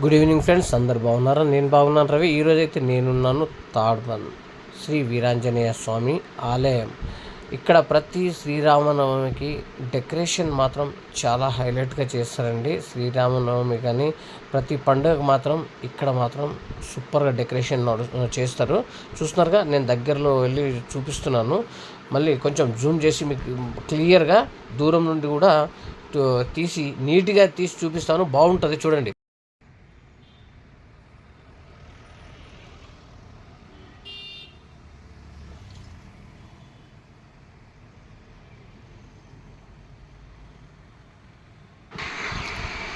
Good evening friends అందరు బాగున్నారా? నేను బాగున్నాను రవి. ఈరోజు అయితే నేనున్నాను తాడ్బన్ శ్రీ వీరాంజనేయ స్వామి ఆలయం. ఇక్కడ ప్రతి శ్రీరామనవమికి డెకరేషన్ మాత్రం చాలా హైలైట్గా చేస్తారండి. శ్రీరామనవమి కానీ ప్రతి పండుగ మాత్రం ఇక్కడ మాత్రం సూపర్గా డెకరేషన్ నడు చేస్తారు. చూస్తున్నారుగా నేను దగ్గరలో వెళ్ళి చూపిస్తున్నాను. మళ్ళీ కొంచెం జూమ్ చేసి మీకు క్లియర్గా దూరం నుండి కూడా తీసి నీట్గా తీసి చూపిస్తాను. బాగుంటుంది చూడండి.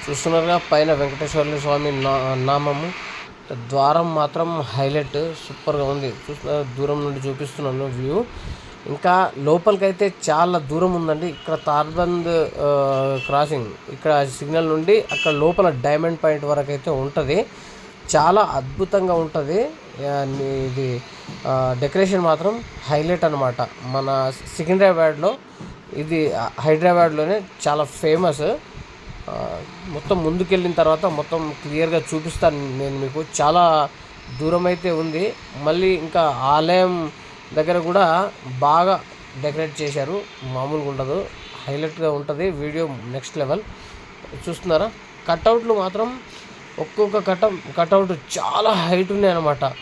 చూస్తున్నారుగా పైన వెంకటేశ్వర స్వామి నా నామము. ద్వారం మాత్రం హైలైట్ సూపర్గా ఉంది. చూస్తున్నారు దూరం నుండి చూపిస్తున్నాను వ్యూ. ఇంకా లోపలికైతే చాలా దూరం ఉందండి. ఇక్కడ తార్బంద్ క్రాసింగ్. ఇక్కడ సిగ్నల్ నుండి అక్కడ లోపల డైమండ్ పాయింట్ వరకు అయితే ఉంటుంది. చాలా అద్భుతంగా ఉంటుంది. ఇది డెకరేషన్ మాత్రం హైలైట్ అనమాట మన సికింద్రాబాద్లో ఇది హైదరాబాద్లోనే చాలా ఫేమస్. మొత్తం ముందుకెళ్ళిన తర్వాత మొత్తం క్లియర్గా చూపిస్తాను నేను మీకు. చాలా దూరం అయితే ఉంది. మళ్ళీ ఇంకా ఆలయం దగ్గర కూడా బాగా డెకరేట్ చేశారు. మామూలుగా ఉండదు. హైలైట్గా ఉంటుంది. Video next level. చూస్తున్నారా? కట్అవుట్లు మాత్రం ఒక్కొక్క కట్ కట్అవుట్ చాలా హైట్ ఉన్నాయి అనమాట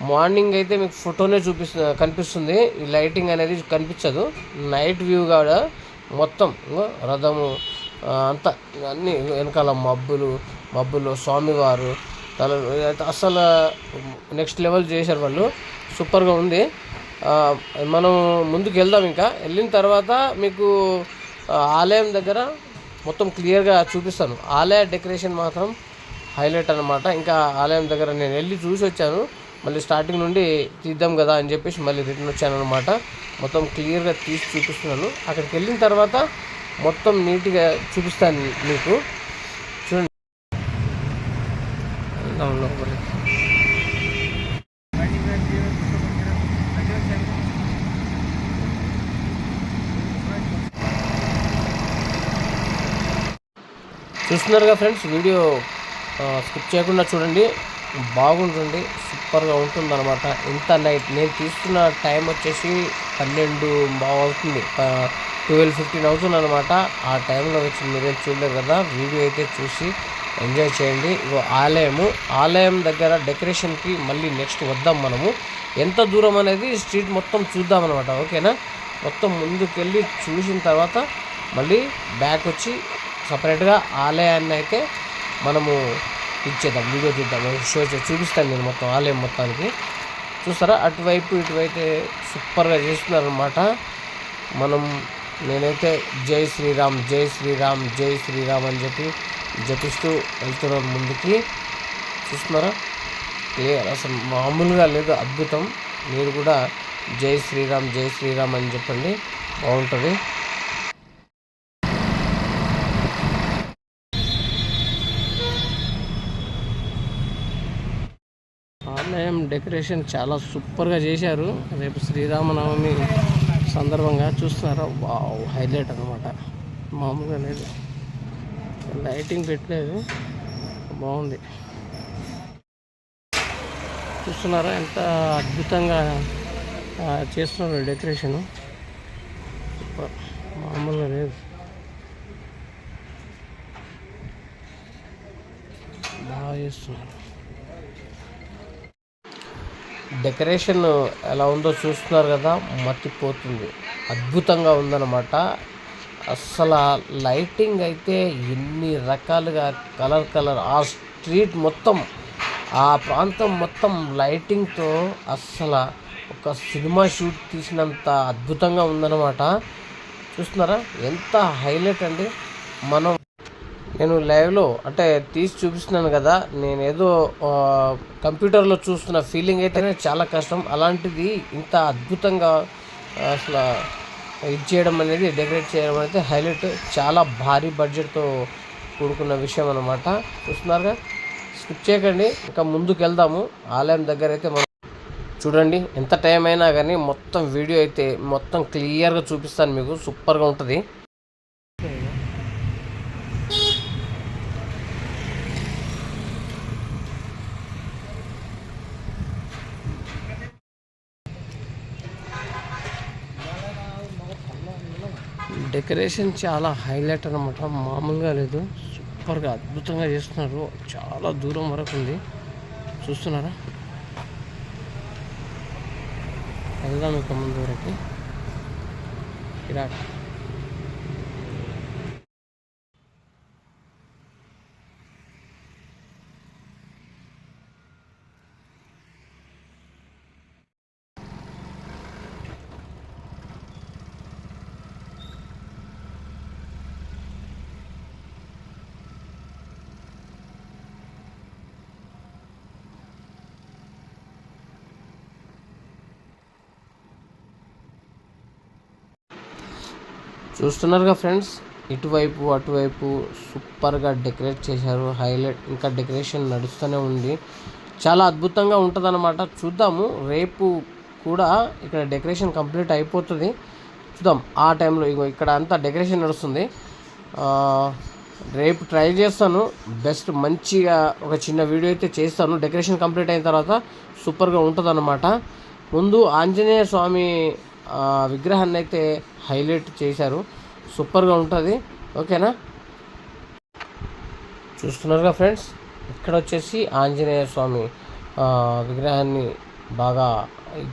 మార్నింగ్ అయితే మీకు ఫోటోనే చూపిస్తు కనిపిస్తుంది. లైటింగ్ అనేది కనిపించదు. నైట్ వ్యూ కూడా మొత్తం రథము అంతా అన్నీ వెనకాల మబ్బులు మబ్బులు స్వామివారు తల అయితే అసలు నెక్స్ట్ లెవెల్ చేశారు వాళ్ళు. సూపర్గా ఉంది. మనం ముందుకు వెళ్దాం ఇంకా. వెళ్ళిన తర్వాత మీకు ఆలయం దగ్గర మొత్తం క్లియర్గా చూపిస్తాను. ఆలయ డెకరేషన్ మాత్రం హైలైట్ అనమాట ఇంకా ఆలయం దగ్గర నేను వెళ్ళి చూసి వచ్చాను. మళ్ళీ స్టార్టింగ్ నుండి తీద్దాం కదా అని చెప్పేసి మళ్ళీ రిటర్న్ వచ్చాను అనమాట మొత్తం క్లియర్గా తీసి చూపిస్తున్నాను. అక్కడికి వెళ్ళిన తర్వాత మొత్తం నీట్గా చూపిస్తాను మీకు. చూడండి. చూస్తున్నారుగా ఫ్రెండ్స్ వీడియో స్కిప్ చేయకుండా చూడండి. బాగుంటుంది సూపర్గా ఉంటుంది అనమాట ఇంత నైట్ నేను తీసుకున్న టైం వచ్చేసి పన్నెండు బాగుంటుంది ట్వెల్వ్ ఫిఫ్టీన్ అవుతుంది అనమాట ఆ టైంలో వచ్చి మీరేం చూడలేదు కదా వీడియో అయితే చూసి ఎంజాయ్ చేయండి. ఇగో ఆలయము ఆలయం దగ్గర డెకరేషన్కి మళ్ళీ నెక్స్ట్ వద్దాం మనము. ఎంత దూరం అనేది స్ట్రీట్ మొత్తం చూద్దాం అనమాట ఓకేనా? మొత్తం ముందుకెళ్ళి చూసిన తర్వాత మళ్ళీ బ్యాక్ వచ్చి సపరేట్గా ఆలయాన్ని అయితే మనము ఇచ్చేద్దాం వీడియో తీద్దాం షో చూపిస్తాను నేను మొత్తం ఆలయం మొత్తానికి. చూస్తారా? అటువైపు ఇటువైతే సూపర్గా చేస్తున్నారనమాట మనం నేనైతే జై శ్రీరామ్ జై శ్రీరామ్ జై శ్రీరామ్ అని చెప్పి జపిస్తూ వెళ్తున్నాం ముందుకి. చూస్తున్నారా? క్లియర్ అసలు మామూలుగా లేదు అద్భుతం. మీరు కూడా జై శ్రీరామ్ జై శ్రీరామ్ అని చెప్పండి. బాగుంటుంది. ఆలయం డెకరేషన్ చాలా సూపర్గా చేశారు. రేపు శ్రీరామనవమి. సందర్భంగా చూస్తున్నారా? వావ్ హైలైట్ అనమాట మామూలుగా లేదు. లైటింగ్ పెట్టలేదు. బాగుంది. చూస్తున్నారా? ఎంత అద్భుతంగా చేస్తున్నారు డెకరేషను. సూపర్. మామూలుగా లేదు. బాగా చేస్తున్నారు. డెకరేషన్ ఎలా ఉందో చూస్తున్నారు కదా మట్టిపోతుంది అద్భుతంగా ఉందన్నమాట. అస్సలు లైటింగ్ అయితే ఎన్ని రకాలుగా కలర్ కలర్ ఆ స్ట్రీట్ మొత్తం ఆ ప్రాంతం మొత్తం లైటింగ్తో అస్సలు ఒక సినిమా షూట్ తీసినంత అద్భుతంగా ఉందన్నమాట. చూస్తున్నారా? ఎంత హైలైట్ అండి. మనం నేను లైవ్లో అంటే తీసి చూపిస్తున్నాను కదా నేను ఏదో కంప్యూటర్లో చూస్తున్న ఫీలింగ్ అయితేనే చాలా కష్టం. అలాంటిది ఇంత అద్భుతంగా అసలు ఇది చేయడం అనేది డెకరేట్ చేయడం అనేది హైలైట్ చాలా భారీ బడ్జెట్తో కూడుకున్న విషయం అనమాట చూస్తున్నారుగా? స్కిప్ చేయకండి. ఇంకా ముందుకు వెళ్దాము. ఆలయం దగ్గర అయితే మనం చూడండి. ఎంత టైం అయినా కానీ మొత్తం వీడియో అయితే మొత్తం క్లియర్గా చూపిస్తాను మీకు. సూపర్గా ఉంటుంది. డెకరేషన్ చాలా హైలైట్ అనమాట మామూలుగా లేదు. సూపర్గా అద్భుతంగా చేస్తున్నారు. చాలా దూరం వరకు ఉంది. చూస్తున్నారా? వెళ్దాం ఇక ముందు వరకు. ఇరాక్. చూస్తున్నారుగా ఫ్రెండ్స్ ఇటువైపు అటువైపు సూపర్గా డెకరేట్ చేశారు హైలైట్ ఇంకా డెకరేషన్ నడుస్తూనే ఉంది. చాలా అద్భుతంగా ఉంటుందన్నమాట. చూద్దాము రేపు కూడా ఇక్కడ డెకరేషన్ కంప్లీట్ అయిపోతుంది. చూద్దాం ఆ టైంలో ఇగో ఇక్కడ అంతా డెకరేషన్ నడుస్తుంది. రేపు ట్రై చేస్తాను. బెస్ట్ మంచిగా ఒక చిన్న వీడియో అయితే చేస్తాను. డెకరేషన్ కంప్లీట్ అయిన తర్వాత సూపర్గా ఉంటుందన్నమాట. ముందు ఆంజనేయ స్వామి విగ్రహాన్ని అయితే హైలైట్ చేశారు. సూపర్గా ఉంటుంది. ఓకేనా? చూస్తున్నారుగా ఫ్రెండ్స్? ఇక్కడ వచ్చేసి ఆంజనేయ స్వామి విగ్రహాన్ని బాగా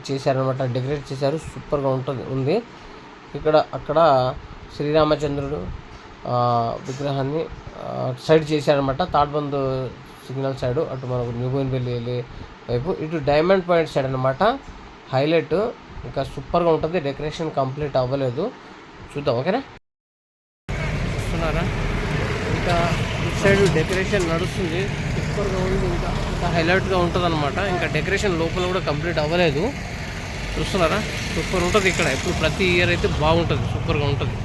చేశారనమాట డెకరేట్ చేశారు. సూపర్గా ఉంటుంది ఉంది. ఇక్కడ అక్కడ శ్రీరామచంద్రుడు విగ్రహాన్ని సైడ్ చేశారనమాట తాడ్బంద్ సిగ్నల్ సైడ్ అటు మనకు న్యూబోయిన్పల్లి వైపు ఇటు డైమండ్ పాయింట్ సైడ్ అనమాట హైలైట్. ఇంకా సూపర్గా ఉంటుంది. డెకరేషన్ కంప్లీట్ అవ్వలేదు. చూద్దాం ఓకేనా? చూస్తున్నారా ఇంకా ఇటు సైడ్ డెకరేషన్ నడుస్తుంది. సూపర్గా ఉంది. ఇంకా ఇంకా హైలైట్గా ఉంటుంది అనమాట ఇంకా డెకరేషన్ లోపల కూడా కంప్లీట్ అవ్వలేదు. చూస్తున్నారా? సూపర్ ఉంటుంది ఇక్కడ. ఇప్పుడు ప్రతి ఇయర్ అయితే బాగుంటుంది. సూపర్గా ఉంటుంది.